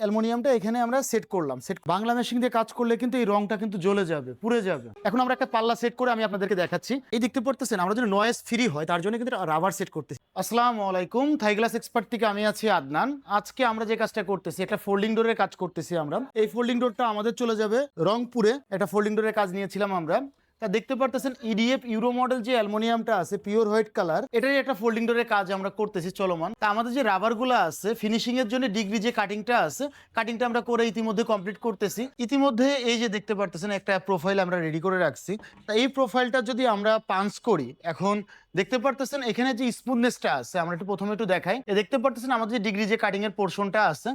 অ্যালুমিনিয়ামটা এখানে আমরা সেট করলাম। সেট বাংলা মেশিন দিয়ে কাজ করলে কিন্তু এই রংটা কিন্তু জ্বলে যাবে, পুড়ে যাবে। এখন আমরা একটা পাল্লা সেট করে আমি আপনাদেরকে দেখাচ্ছি। এই দেখতে পারতেছেন আমরা যদি নয়েজ ফ্রি হয়, তার জন্য কিন্তু রাবার সেট করতেছি। আসসালামু আলাইকুম থাই গ্লাস এক্সপার্ট থেকে আমি আছি আদনান। আজকে আমরা যে কাজটা করতেছি, একটা ফোল্ডিং ডোরের কাজ করতেছি আমরা। এই ফোল্ডিং ডোরটা আমাদের চলে যাবে রংপুরে। একটা ফোল্ডিং ডোরের কাজ নিয়েছিলাম আমরা। তা দেখতে পারতেছেন ইডিএফ ইউরো মডেল যে অ্যালুমিনিয়ামটা আছে পিওর হোয়াইট কালার এটাই একটা ফোল্ডিং ডোরের কাজ আমরা করতেছি চলমান। তা আমাদের যে রাবারগুলো আছে ফিনিশিং এর জন্য ডিগ্রি যে কাটিংটা আছে কাটিংটা আমরা করে ইতিমধ্যে কমপ্লিট করতেছি। ইতিমধ্যে এই যে দেখতে পারতেছেন একটা প্রোফাইল আমরা রেডি করে রাখছি। তা এই প্রোফাইলটা যদি আমরা পাঞ্চ করি, এখন দেখতে পারতেছেন এখানে যে স্মুথনেসটা আছে, আমরা একটু প্রথমে একটু দেখাই। দেখতে পারতেছেন আমাদের যে ডিগ্রি যে কাটিং এর পোর্শনটা আছে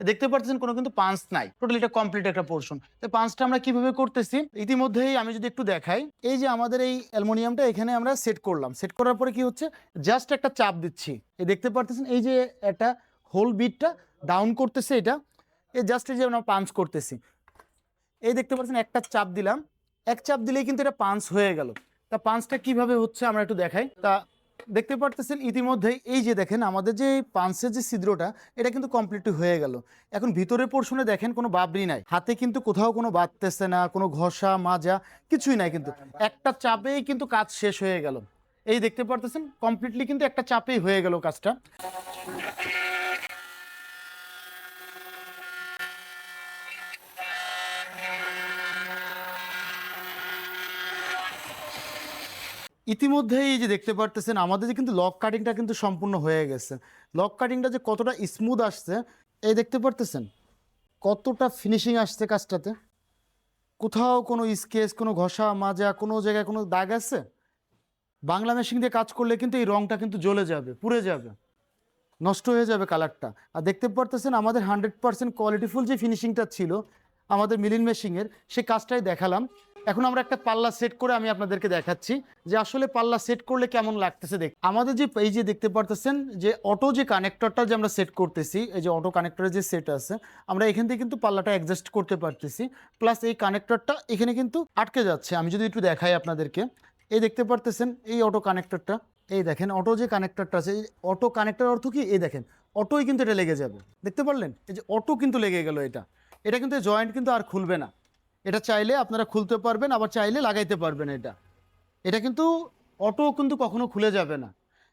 দেখতে পাচ্ছেন কোনো কিন্তু পাঁচ নাই। টোটালি এটা কমপ্লিট একটা পোর্শন তো পাঁচটা আমরা কীভাবে করতেছি? ইতিমধ্যেই আমি যদি একটু দেখাই, এই যে আমাদের এই অ্যালুমিনিয়ামটা এখানে আমরা সেট করলাম। সেট করার পরে কি হচ্ছে? জাস্ট একটা চাপ দিচ্ছি। এই দেখতে পারতেছেন, এই যে একটা হোল বিটটা ডাউন করতেছে এটা। এই জাস্ট এই যে আমরা পাঞ্চ করতেছি। এই দেখতে পাচ্ছেন একটা চাপ দিলাম। এক চাপ দিলেই কিন্তু এটা পাঞ্চ হয়ে গেল। তা পাঞ্চটা কীভাবে হচ্ছে আমরা একটু দেখাই। তা দেখতে পারতেছেন ইতিমধ্যে এই যে দেখেন আমাদের যে পাঞ্চের যে ছিদ্রটা, এটা কিন্তু কমপ্লিট হয়ে গেল। এখন ভিতরে পোর্শনে দেখেন কোনো বাবরি নাই। হাতে কিন্তু কোথাও কোনো বাঁধতেছে না, কোনো ঘষা, মাজা, কিছুই নাই কিন্তু। একটা চাপেই কিন্তু কাজ শেষ হয়ে গেল। এই দেখতে পারতেছেন কমপ্লিটলি কিন্তু একটা চাপেই হয়ে গেল কাজটা। ইতিমধ্যে এই যে দেখতে পারতেছেন, আমাদের যে কিন্তু লক কাটিংটা কিন্তু সম্পূর্ণ হয়ে গেছে। লক কাটিংটা যে কতটা স্মুথ আসছে, এই দেখতে পারতেছেন? কতটা ফিনিশিং আসছে কাজটাতে? কোথাও কোনো স্কেচ কোনো ঘষা, মাজা, কোনো জায়গায় কোনো দাগ আছে? বাংলা মেশিন দিয়ে কাজ করলে কিন্তু এই রংটা কিন্তু জ্বলে যাবে, পুড়ে যাবে, নষ্ট হয়ে যাবে কালারটা আর দেখতে পারতেছেন, আমাদের হান্ড্রেড পার্সেন্ট কোয়ালিটিফুল যে ফিনিশিংটা ছিল, আমাদের মিলিন মেশিংয়ের সেই কাজটাই দেখালাম। এখন আমরা একটা পাল্লা সেট করে আমি আপনাদেরকে দেখাচ্ছি যে আসলে পাল্লা সেট করলে কেমন লাগতেছে দেখ। আমাদের যে এই যে দেখতে পারতেছেন যে অটো যে কানেক্টরটা যে আমরা সেট করতেছি, এই যে অটো কানেক্টরের যে সেট আছে, আমরা এখান থেকে কিন্তু পাল্লাটা অ্যাডজাস্ট করতে পারতেছি। প্লাস এই কানেক্টরটা এখানে কিন্তু আটকে যাচ্ছে। আমি যদি একটু দেখাই আপনাদেরকে। এই দেখতে পারতেছেন এই অটো কানেক্টরটা এই দেখেন অটো যে কানেক্টরটা আছে, এই অটো কানেক্টর অর্থ কি? এই দেখেন অটোই কিন্তু এটা লেগে যাবে। দেখতে পারলেন? এই যে অটো কিন্তু লেগে গেল এটা। এটা কিন্তু জয়েন্ট কিন্তু আর খুলবে না। এটা চাইলে আপনারা খুলতে পারবেন, আবার চাইলে লাগাইতে পারবেন এটা। এটা কিন্তু অটো কিন্তু কখনো খুলে যাবে না।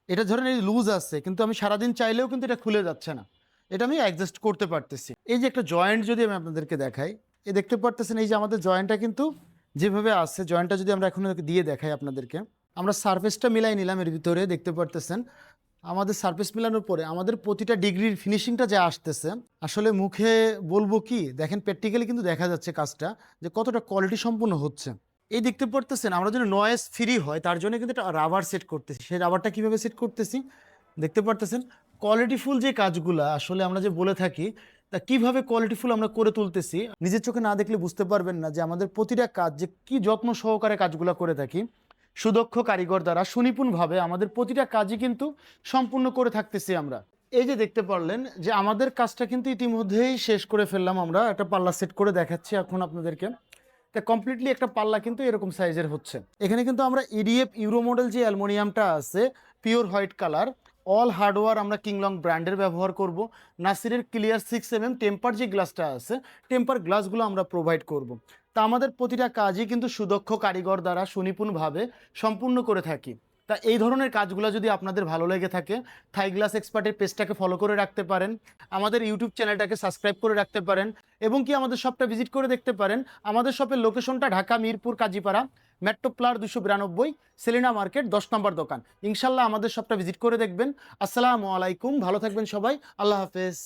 এটা ধরেন এই লুজ আছে, কিন্তু আমি সারাদিন চাইলেও কিন্তু এটা খুলে যাচ্ছে না। এটা আমি অ্যাডজাস্ট করতে পারতেছি। এই যে একটা জয়েন্ট যদি আমি আপনাদেরকে দেখাই, এ দেখতে পারতেছেন এই যে আমাদের জয়েন্টটা কিন্তু যেভাবে আছে জয়েন্টটা যদি আমরা এখন দিয়ে দেখাই আপনাদেরকে, আমরা সারফেসটা মিলাই নিলাম এর ভিতরে, দেখতে পারতেছেন। আমাদের সারফেস মিলানোর পরে আমাদের প্রতিটা ডিগ্রির ফিনিশিংটা যা আসতেছে, আসলে মুখে বলব কি, দেখেন প্র্যাকটিক্যালি কিন্তু দেখা যাচ্ছে কাজটা যে কতটা কোয়ালিটি সম্পূর্ণ হচ্ছে। এই দেখতে পারতেছেন আমরা যদি নয়েজ ফ্রি হয়, তার জন্য কিন্তু একটা রাবার সেট করতেছি। সেই রাবারটা কীভাবে সেট করতেছি? দেখতে পারতেছেন কোয়ালিটিফুল যে কাজগুলা, আসলে আমরা যে বলে থাকি, তা কীভাবে কোয়ালিটিফুল আমরা করে তুলতেছি, নিজের চোখে না দেখলে বুঝতে পারবেন না যে আমাদের প্রতিটা কাজ যে কী যত্ন সহকারে কাজগুলো করে থাকি। সুদক্ষ কারিগর দ্বারা সুনিপুণভাবে আমাদের প্রতিটা কাজই কিন্তু সম্পূর্ণ করে থাকতেছি আমরা। এই যে দেখতে পারলেন যে আমাদের কাজটা কিন্তু ইতিমধ্যেই শেষ করে ফেললাম আমরা, একটা পাল্লা সেট করে দেখাচ্ছি এখন আপনাদেরকে। তা কমপ্লিটলি একটা পাল্লা কিন্তু এরকম সাইজের হচ্ছে। এখানে কিন্তু আমরা ইডিএফ ইউরো মডেল যে অ্যালমোনিয়ামটা আছে pure white colour all hardware আমরা কিংলং ব্র্যান্ডের ব্যবহার করব। নাসিরের clear six M M temper যে গ্লাসটা আছে টেম্পার গ্লাসগুলো আমরা প্রোভাইড করব। তা আমাদের প্রতিটা কাজই কিন্তু সুদক্ষ কারিগর দ্বারা সুনিপুণভাবে সম্পূর্ণ করে থাকি। তা এই ধরনের কাজগুলো যদি আপনাদের ভালো লেগে থাকে থাই গ্লাস এক্সপার্টের পেজটাকে ফলো করে রাখতে পারেন, আমাদের ইউটিউব চ্যানেলটাকে সাবস্ক্রাইব করে রাখতে পারেন, এবং কি আমাদের শপটা ভিজিট করে দেখতে পারেন, আমাদের শপের লোকেশনটা ঢাকা, মিরপুর, কাজীপাড়া। মেট্রো প্লার দুশো বিরানব্বই, সেলিনা মার্কেট, দশ নম্বর দোকান। ইনশাল্লাহ আমাদের সবটা ভিজিট করে দেখবেন। আসসালামু আলাইকুম, ভালো থাকবেন সবাই। আল্লাহ হাফেজ।